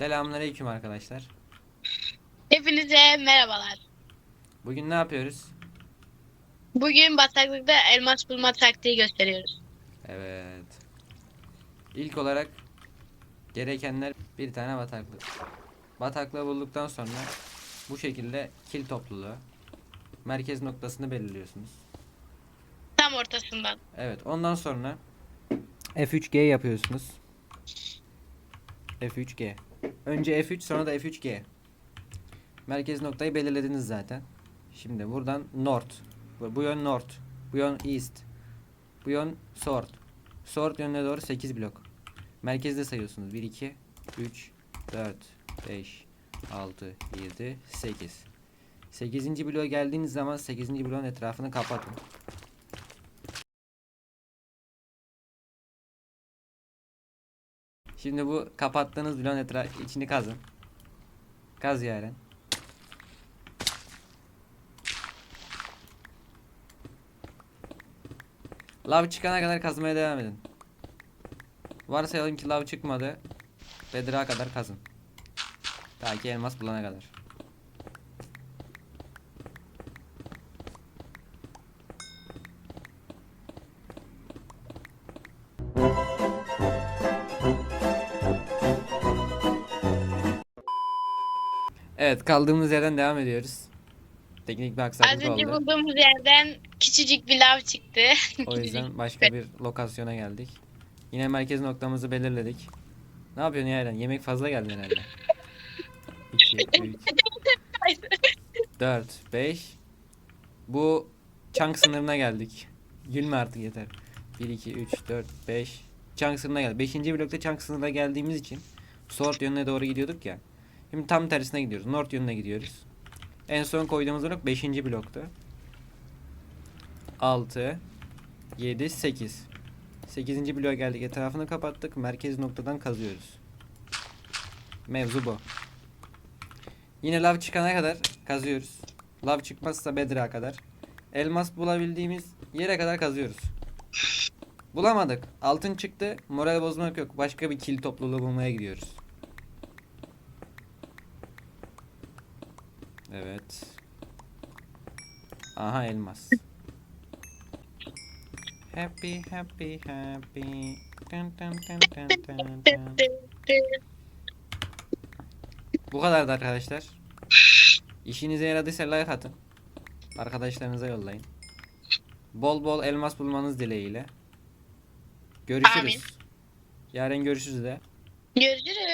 Selamünaleyküm arkadaşlar. Hepinize merhabalar. Bugün ne yapıyoruz? Bugün bataklıkta elmas bulma taktiği gösteriyoruz. Evet. İlk olarak gerekenler bir tane bataklık. Bataklığı bulduktan sonra bu şekilde kil topluluğu merkez noktasını belirliyorsunuz. Tam ortasından. Evet ondan sonra F3G yapıyorsunuz. F3G. Önce F3 sonra da F3G. Merkez noktayı belirlediniz zaten. Şimdi buradan North. Bu, yön North. Bu yön East. Bu yön South. South yönüne doğru 8 blok. Merkezde sayıyorsunuz. 1, 2, 3, 4, 5, 6, 7, 8. 8. bloğa geldiğiniz zaman 8. bloğun etrafını kapatın. Şimdi bu kapattığınız bloğun etrafı içini kazın. Kaz yaren. Lav çıkana kadar kazmaya devam edin. Varsayalım ki lav çıkmadı. Bedrock'a kadar kazın. Ta ki elmas bulana kadar. Evet kaldığımız yerden devam ediyoruz. Teknik bir Az aksaklık önce oldu. bulduğumuz yerden küçücük bir lav çıktı. O yüzden başka bir lokasyona geldik. Yine merkez noktamızı belirledik. Ne yapıyorsun Yaren? Yemek fazla geldi herhalde. 2, 3, 4, 5. Bu chunk sınırına geldik. Gülme artık yeter. 1, 2, 3, 4, 5. Chunk sınırına geldik. 5. blokta chunk sınırına geldiğimiz için Sword yönüne doğru gidiyorduk ya. Şimdi tam tersine gidiyoruz. North yönüne gidiyoruz. En son koyduğumuz blok 5. bloktu. 6 7 8 8. bloğa geldik. Etrafını kapattık. Merkez noktadan kazıyoruz. Mevzu bu. Yine lav çıkana kadar kazıyoruz. Lav çıkmazsa bedrock'a kadar. Elmas bulabildiğimiz yere kadar kazıyoruz. Bulamadık. Altın çıktı. Moral bozmak yok. Başka bir kil topluluğu bulmaya gidiyoruz. Evet. Aha elmas. Happy happy happy. Dun dun dun dun dun dun. Bu kadardı arkadaşlar. İşinize yaradıysa like atın. Arkadaşlarınıza yollayın. Bol bol elmas bulmanız dileğiyle. Görüşürüz. Amin. Yarın görüşürüz de. Görüşürüz.